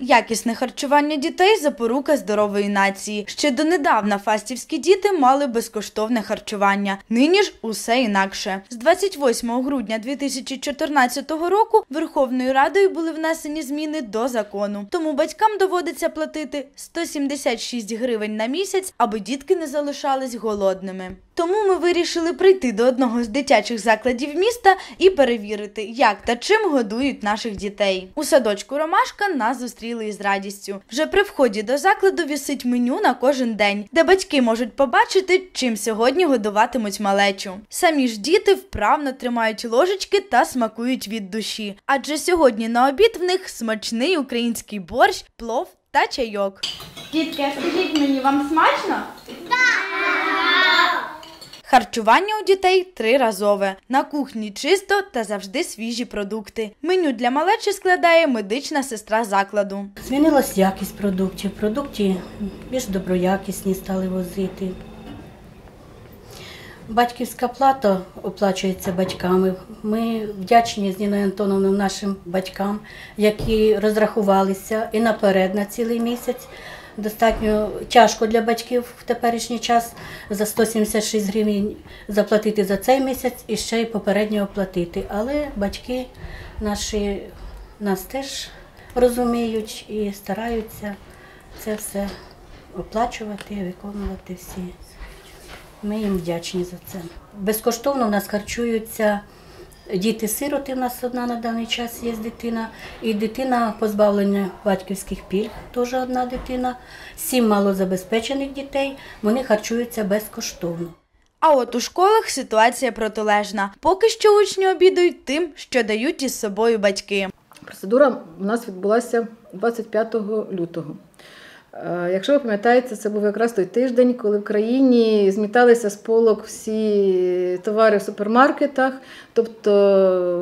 Якісне харчування дітей запорука здорової нації. Ще донедавна фастівські діти мали безкоштовне харчування. Нині ж усе інакше. З 28 грудня 2014 року Верховною Радою були внесені зміни до закону. Тому батькам доводиться платити 176 гривень на місяць, аби дітки не залишались голодними. Тому ми вирішили прийти до одного з дитячих закладів міста і перевірити, як та чим годують наших дітей. У садочку Ромашка нас зустріли із радістю. Вже при вході до закладу вісить меню на кожен день, де батьки можуть побачити, чим сьогодні годуватимуть малечу. Самі ж діти вправно тримають ложечки та смакують від душі. Адже сьогодні на обід в них смачний український борщ, плов та чайок. Дітки, скажіть мені, вам смачно? Харчування у дітей триразове. На кухні чисто та завжди свіжі продукти. Меню для малечі складає медична сестра закладу. Змінилась якість продуктів. Продукти більш доброякісні стали возити. Батьківська плата оплачується батьками. Ми вдячні з Ніною Антоновною нашим батькам, які розрахувалися і наперед на цілий місяць. Достатньо тяжко для батьків в теперішній час за 176 гривень заплатити за цей місяць і ще й попередньо оплатити. Але батьки наші нас теж розуміють і стараються це все оплачувати, виконувати всі. Ми їм вдячні за це. Безкоштовно в нас харчуються діти-сироти. У нас одна на даний час є дитина, і дитина позбавлення батьківських пільг, теж одна дитина. Сім малозабезпечених дітей. Вони харчуються безкоштовно. А от у школах ситуація протилежна. Поки що учні обідають тим, що дають із собою батьки. Процедура у нас відбулася 25 лютого. Е, Якщо ви пам'ятаєте, це був якраз той тиждень, коли в країні зміталися з полок всі товари в супермаркетах, тобто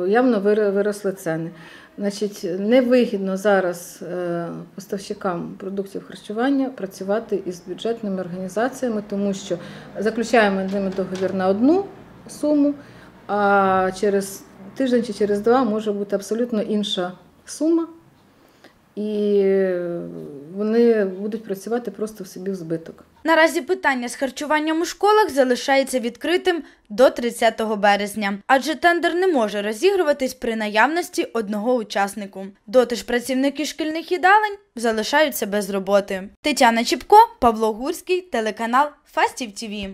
явно вир- виросли ціни. Значить, невигідно зараз е, поставщикам продуктів харчування працювати із бюджетними організаціями, тому що заключаємо з ними договір на одну суму, а через тиждень чи через два може бути абсолютно інша сума, і вони будуть працювати просто в собі в збиток. Наразі питання з харчуванням у школах залишається відкритим до 30 березня, адже тендер не може розігруватись при наявності одного учаснику. Доти ж працівники шкільних їдалень залишаються без роботи. Тетяна Чіпко, Павло Гурський, телеканал Фастів ТІВІ.